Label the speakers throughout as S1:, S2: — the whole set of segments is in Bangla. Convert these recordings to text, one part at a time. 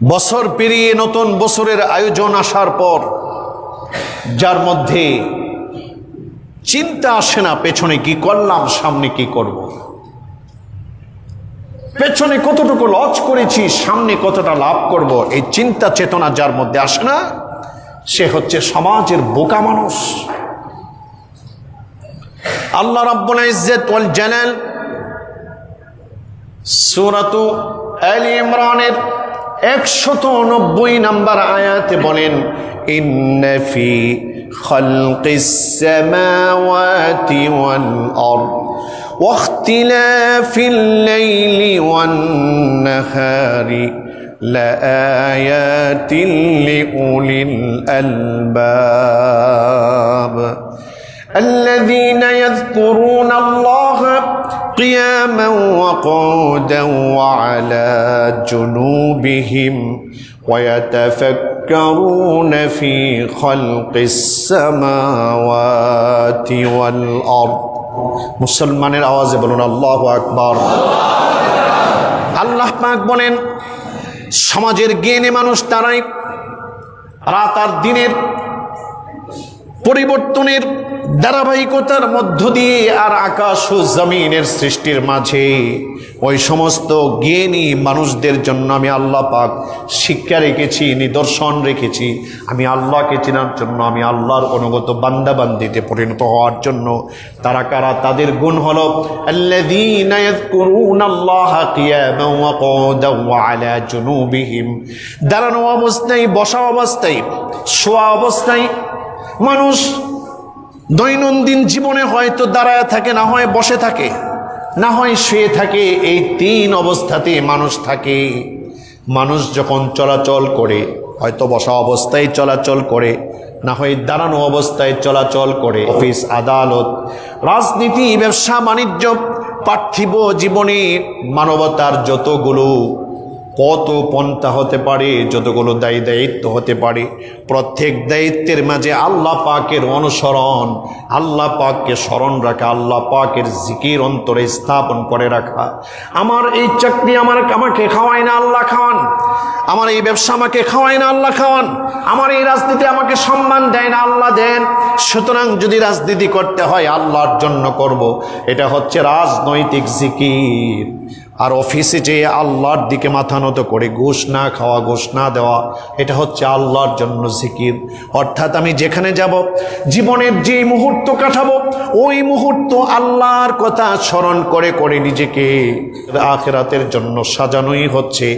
S1: বছর পেরিয়ে নতুন বছরের আয়োজন আসার পর, যার মধ্যে চিন্তা আসে না পেছনে কি করলাম, সামনে কি করব। পেছনে কতটুকু লজ করেছি, সামনে কতটা লাভ করব, এই চিন্তা চেতনা যার মধ্যে আসে না, সে হচ্ছে সমাজের বোকা মানুষ আল্লাহ রাব্বুল ইজ্জত ওয়াল জালাল ইমরানের একশত নব্বই নাম্বার আয়াতে বলেন ইন্ন ফি খালকিস সামাওয়াতি ওয়াল আরদ واختلاف الليل والنهار لآيات لأولي الألباب الذين يذكرون الله قياما وقعودا وعلى جنوبهم ويتفكرون في خلق السماوات والأرض মুসলমানের আওয়াজে বলুন আল্লাহ আকবার আল্লাহ পাক বলেন সমাজের জ্ঞানে মানুষ তারাই রাত আর দিনের পরিবর্তনের ধারাবাহিকতার মধ্য দিয়ে আর আকাশ ও জমিনের সৃষ্টির মাঝে ওই সমস্ত জ্ঞানী মানুষদের জন্য আমি আল্লাহ পাক শিক্ষা রেখেছি, নিদর্শন রেখেছি। আমি আল্লাহকে চেনার জন্য, আমি আল্লাহর অনুগত বান্দাবান্দিতে পরিণত হওয়ার জন্য তারা কারা? তাদের গুণ হল দাঁড়ানো অবস্থায়, বসা অবস্থায়, শোয়া অবস্থায় মানুষ দৈনন্দিন জীবনে হয়তো দাঁড়ায় থাকে, না হয় বসে থাকে, না হয় শুয়ে থাকে, এই তিন অবস্থাতে মানুষ থাকে। মানুষ যখন চলাচল করে, হয়তো বসা অবস্থায় চলাচল করে, না হয় দাঁড়ানো অবস্থায় চলাচল করে, অফিস, আদালত, রাজনীতি, ব্যবসা, বাণিজ্য, পার্থিব জীবনে মানবতার যতগুলো কত পন্থা হতে পারে, যতগুলো দায়ী দায়িত্ব হতে পারে, প্রত্যেক দায়িত্বের মাঝে আল্লাহ পাকের অনুসরণ, আল্লাহ পাককে স্মরণ রাখা, আল্লাহ পাকের জিকির অন্তরে স্থাপন করে রাখা। আমার এই চাকরি আমার আমাকে খাওয়ায় না আল্লাহ খাওয়ান। আমার এই ব্যবসা আমাকে খাওয়ায় না আল্লাহ খাওয়ান। আমার এই রাজনীতি আমাকে সম্মান দেয় না আল্লাহ দেন। সুতরাং যদি রাজনীতি করতে হয়, আল্লাহর জন্য করব। এটা হচ্ছে রাজনৈতিক জিকির। আর অফিসে যেয়ে আল্লাহর দিকে মাথা নত করে ঘুষ না খাওয়া, ঘুষ না দেওয়া, এটা হচ্ছে আল্লাহর জন্য জিকির। অর্থাৎ আমি যেখানে যাব, জীবনের যে মুহূর্ত কাটাবো, ওই মুহূর্ত আল্লাহর কথা স্মরণ করে করে নিজেকে আখেরাতের জন্য সাজানোই হচ্ছে।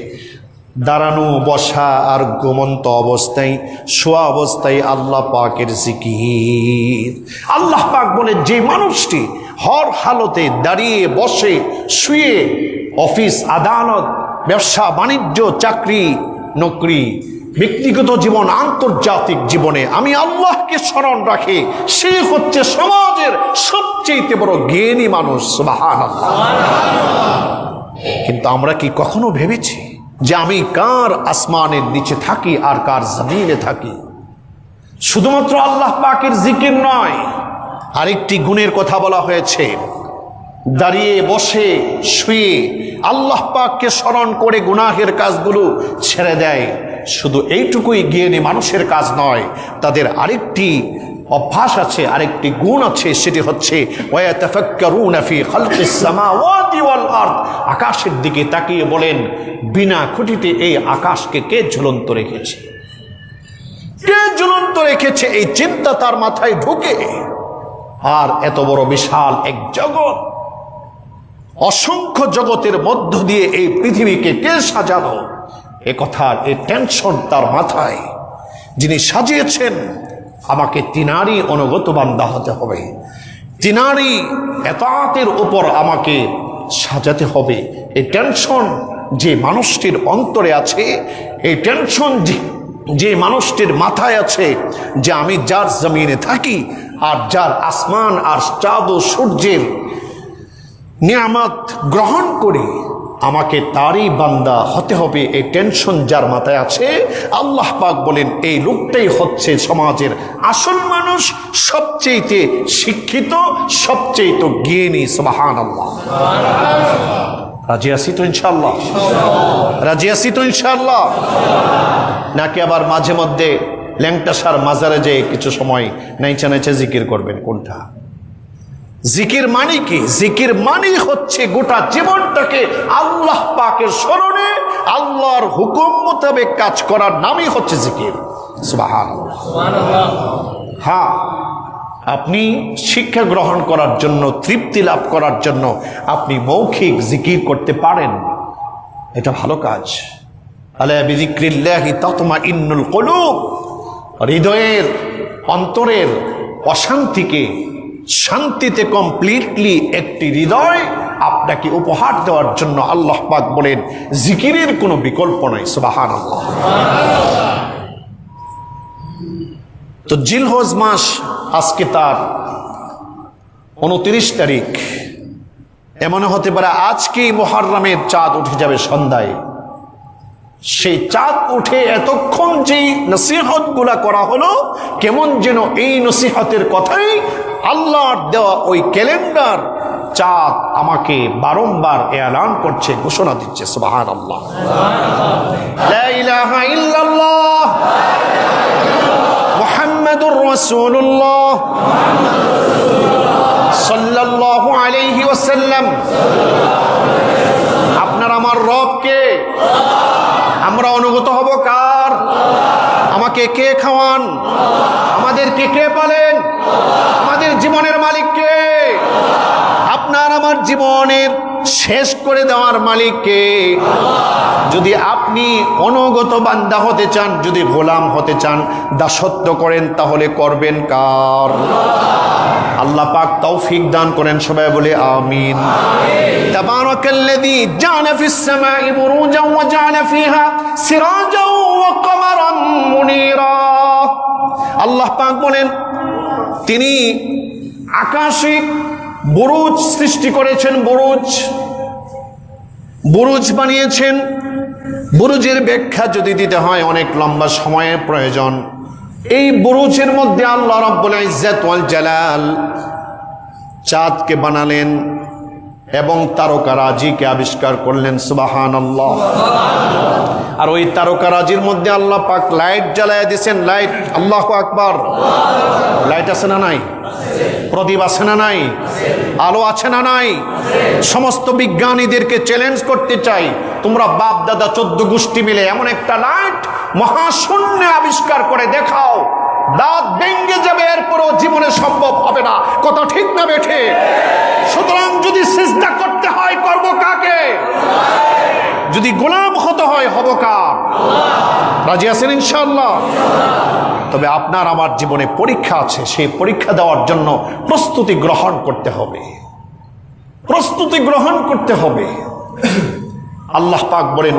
S1: দাঁড়ানো, বসা আর ঘুমন্ত অবস্থায়, শোয়া অবস্থায় আল্লাহ পাকের জিকির। আল্লাহ পাক বলে, যে মানুষটি হর হালতে দাঁড়িয়ে, বসে, শুয়ে অফিস, আদালত, ব্যবসা, বাণিজ্য, চাকরি, নকরি, ব্যক্তিগত জীবন, আন্তর্জাতিক জীবনে আমি আল্লাহকে স্মরণ রাখি। সে হচ্ছে সমাজের সবচেয়ে বড় জ্ঞানী মানুষ। কিন্তু আমরা কি কখনো ভেবেছি যে আমি কার আসমানের নিচে থাকি আর কার জমিনে থাকি? শুধুমাত্র আল্লাহ পাকের জিকির নয়, আরেকটি গুণের কথা বলা হয়েছে। দাঁড়িয়ে বসে, শুয়ে আল্লাহ পাককে স্মরণ করে গুনাহের কাজগুলো ছেড়ে দেয়। শুধু এইটুকুই জ্ঞানী মানুষের কাজ নয়, তাদের আরেকটি অভ্যাস আছে, আরেকটি গুণ আছে, সেটি হচ্ছে আকাশের দিকে তাকিয়ে বলেন, বিনা খুঁটিতে এই আকাশকে কে ঝুলন্ত রেখেছে? কে ঝুলন্ত রেখেছে এই চিন্তা তার মাথায় ঢুকে? আর এত বড় বিশাল এক জগৎ। অসংখ্য জগতের মধ্য দিয়ে এই পৃথিবীকে কে সাজালো? এ কথার এই টেনশন তার মাথায়। যিনি সাজিয়েছেন, আমাকে তিনারই অনুগত বান্দা হতে হবে। তিনারই এতাতের উপর আমাকে সাজাতে হবে। এই টেনশন যে মানুষটির অন্তরে আছে এই টেনশন যে যে মানুষটির মাথায় আছে, যে আমি যার জমিনে থাকি আর যার আসমান আর চাঁদ ও সূর্যের নিয়ামত গ্রহণ করে আমাকে তারই বান্দা হতে হবে, এই টেনশন যার মাথায় আছে, আল্লাহ পাক বলেন, এই লোকটাই হচ্ছে সমাজের আসল মানুষ, সবচেয়েতে শিক্ষিত সবচেয়ে জ্ঞানী সবাহান আল্লাহ রাজি আছি তো ইনশাল্লাহ রাজি আছি তো ইনশাল্লাহ নাকি আবার মাঝে মধ্যে ল্যাংটাসার মাজারে যেয়ে কিছু সময় নাইচা নাইচা জিকির করবেন, কোনটা? জিকির মানে কি? জিকির মানে হচ্ছে গোটা জীবনটাকে আল্লাহ পাকের স্মরণে আল্লাহর হুকুম মোতাবেক কাজ করার নামই হচ্ছে জিকির। হ্যাঁ আপনি শিক্ষা গ্রহণ করার জন্য তৃপ্তি লাভ করার জন্য আপনি মৌখিক জিকির করতে পারেন। এটা ভালো কাজ। হৃদয়ের অন্তরের অশান্তিকে শান্তিতে কমপ্লিটলি একটি হৃদয় আপনাকে উপহার দেওয়ার জন্য আল্লাহ পাক বলেন, জিকিরের কোনো বিকল্প নাই। সুবাহান আল্লাহ তো জিলহজ মাস আজকে তার উনত্রিশ তারিখ। এমন হতে পারে আজকেই মোহাররামের চাঁদ উঠে যাবে সন্ধ্যায়। সেই চাঁদ উঠে এতক্ষণ যেই নসিহতগুলা করা হলো, কেমন যেন এই নসিহতের কথাই আল্লাহর দেওয়া ওই ক্যালেন্ডার চাঁদ আমাকে বারংবার এলান করছে, ঘোষণা দিচ্ছে সুবাহান আল্লাহ মুহাম্মাদুর সাল্লাল্লাহু আলাইহি ওয়াসাল্লাম আপনার আমার রবকে আমরা অনুগত হব কার আমাদেরকে কে খাওয়ান? আমাদেরকে কে পালেন? আমাদের জীবনের মালিককে? আপনার আমার জীবনের শেষ করে দেওয়ার মালিককে? যদি আপনি অনগত বান্দা হতে চান, যদি গোলাম হতে চান, দাসত্ব করেন, তাহলে করবেন কার? আল্লাহ পাক তৌফিক দান করেন, সবাই বলে আমিন। তাবারাকাল্লাযী জানা ফিস সামাঈ বুরুজাও ওয়া জানা ফিহা সিরাজ আল্লাহ পাক বলেন, তিনি আকাশে বুরুজ সৃষ্টি করেছেন, বুরুজ। বুরুজ বানিয়েছেন। বুরুজের ব্যাখ্যা যদি দিতে হয়, অনেক লম্বা সময়ের প্রয়োজন। এই বুরুজের মধ্যে আল্লাহ রব্বুল ইজ্জাত ওয়াল জালাল চাঁদকে বানালেন এবং তারকারাজিকে আবিষ্কার করলেন সুবাহান আল্লাহ আর ওই তারকারাজির মধ্যে আল্লাহ পাক লাইট জ্বালায় দিয়েছেন, লাইট, আল্লাহ আকবার। লাইট আছে না নাই? প্রদীপ আছে না নাই? আলো আছে না নাই? সমস্ত বিজ্ঞানীদেরকে চ্যালেঞ্জ করতে চাই। তোমরা বাপ, দাদা, চোদ্দ গোষ্ঠী মিলে এমন একটা লাইট মহাশূন্যে আবিষ্কার করে দেখাও। দাঁত ভেঙ্গে যাবে, এরপরও জীবনে সম্ভব হবে না। কথা ঠিক না বেঠে? সুতরাং যদি সিজদা করতে হয়, করব কাকে? যদি গোলাম হতে হয়, হব কার রাজি আছেন ইনশাল্লাহ তবে আপনার আমার জীবনে পরীক্ষা আছে, সেই পরীক্ষা দেওয়ার জন্য প্রস্তুতি গ্রহণ করতে হবে। প্রস্তুতি গ্রহণ করতে হবে। আল্লাহ পাক বলেন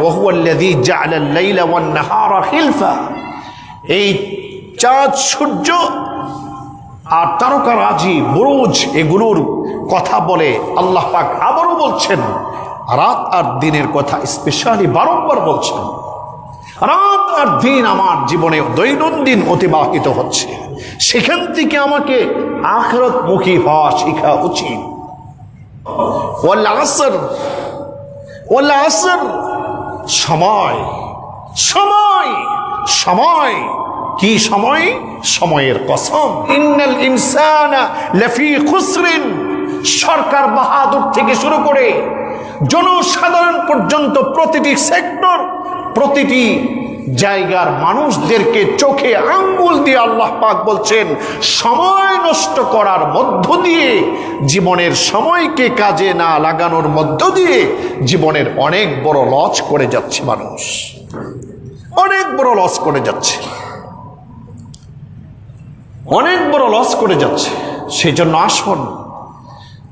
S1: নাহারা খিলফা। এই চাঁদ, সূর্য আর তারকা তারকারাজি বুরুজ এগুলোর কথা বলে আল্লাহ পাক আবারও বলছেন, রাত আর দিনের কথা স্পেশালি বারংবার বলছেন। রাত আর দিন আমার জীবনে দৈনন্দিন অতিবাহিত হচ্ছে। সেখান থেকে আমাকে আখরত মুখী হওয়া শেখা উচিত। সময় সময় সময়। কি সময়? সময়ের কসম। ইন্নাল ইনসানা লাফি খুসরিন। সরকার বাহাদুর থেকে শুরু করে জনসাধারণ পর্যন্ত প্রতিটি সেক্টর, প্রতিটি জায়গার মানুষদেরকে চোখে আঙ্গুল দিয়ে আল্লাহ পাক বলছেন, সময় নষ্ট করার মধ্য দিয়ে, জীবনের সময়কে কাজে না লাগানোর মধ্য দিয়ে জীবনের অনেক বড় লস করে যাচ্ছে মানুষ। অনেক বড় লস করে যাচ্ছে। অনেক বড় লস করে যাচ্ছে। সেই জন্য আসুন।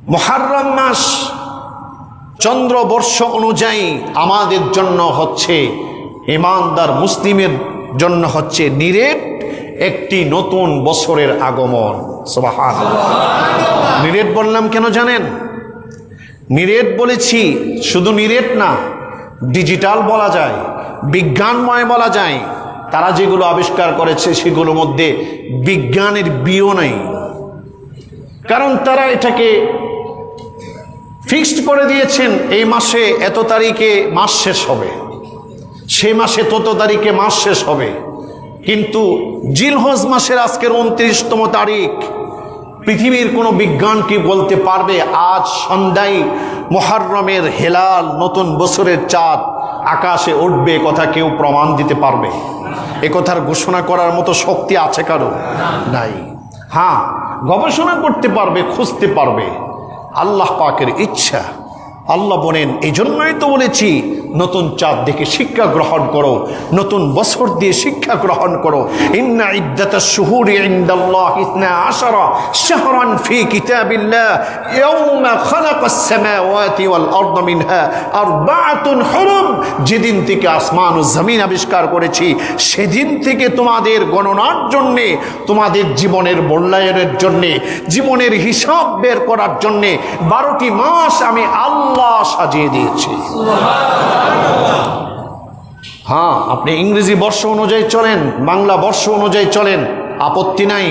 S1: মহারম মাস চন্দ্রবর্ষ অনুযায়ী আমাদের জন্য হচ্ছে, ইমানদার মুসলিমের জন্য হচ্ছে নিরেট একটি নতুন বছরের আগমন। নিরেট বললাম কেন জানেন? নিরেট বলেছি, শুধু নিরেট না ডিজিটাল বলা যায়, বিজ্ঞানময় বলা যায় তারা যেগুলো আবিষ্কার করেছে সেগুলোর মধ্যে বিজ্ঞানের বিও নাই। কারণ তারা এটাকে ফিক্সড করে দিয়েছেন, এই মাসে এত তারিখে মাস শেষ হবে। সে মাসে তত তারিখে মাস শেষ হবে। কিন্তু জিলহজ মাসের আজকের উনত্রিশতম তারিখ, পৃথিবীর কোনো বিজ্ঞান কি বলতে পারবে? আজ সন্ধ্যায় মোহাররমের হেলাল নতুন বছরের চাঁদ আকাশে উঠবে কথা কেউ প্রমাণ দিতে পারবে। একথার কথার ঘোষণা করার মতো শক্তি আছে কারও? নাই। হ্যাঁ গবেষণা করতে পারবে, খুঁজতে পারবে। আল্লাহ পাকের ইচ্ছা। আল্লাহ বলেন এই জন্যই তো বলেছি নতুন চাঁদ দেখে শিক্ষা গ্রহণ করো, নতুন বছর দিয়ে শিক্ষা গ্রহণ করো। যেদিন থেকে আসমান ও জমিন আবিষ্কার করেছি, সেদিন থেকে তোমাদের গণনার জন্যে, তোমাদের জীবনের মূল্যায়নের জন্যে, জীবনের হিসাব বের করার জন্যে বারোটি মাস আমি আল্লাহ সাজিয়ে দিয়েছি। হ্যাঁ আপনি ইংরেজি বর্ষ অনুযায়ী চলেন, বাংলা বর্ষ অনুযায়ী চলেন, আপত্তি নাই।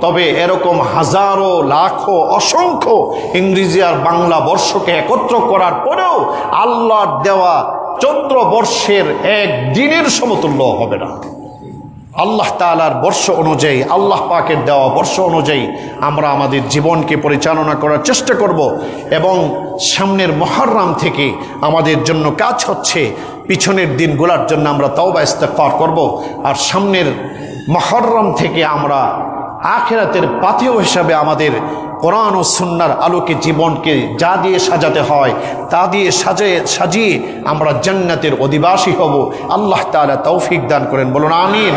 S1: তবে এরকম হাজারো, লাখো, অসংখ্য ইংরেজি আর বাংলা বর্ষকে একত্র করার পরেও আল্লাহর দেওয়া চন্দ্র বর্ষের এক দিনের সমতুল্য হবে না। আল্লাহ তালার বর্ষ অনুযায়ী, আল্লাহ পাকের দেওয়া বর্ষ অনুযায়ী আমরা আমাদের জীবনকে পরিচালনা করার চেষ্টা করব এবং সামনের মহারাম থেকে আমাদের জন্য কাজ হচ্ছে, পিছনের দিনগুলোর জন্য আমরা তাওবা ইস্তেফার করব আর সামনের মহরম থেকে আমরা আখেরাতের পাথেয় হিসাবে আমাদের কোরআন ও সুন্নার আলোকে জীবনকে যা দিয়ে সাজাতে হয়, তা দিয়ে সাজিয়ে সাজিয়ে আমরা জান্নাতের অধিবাসী হব। আল্লাহ তাআলা তৌফিক দান করেন। বলুন, আমিন।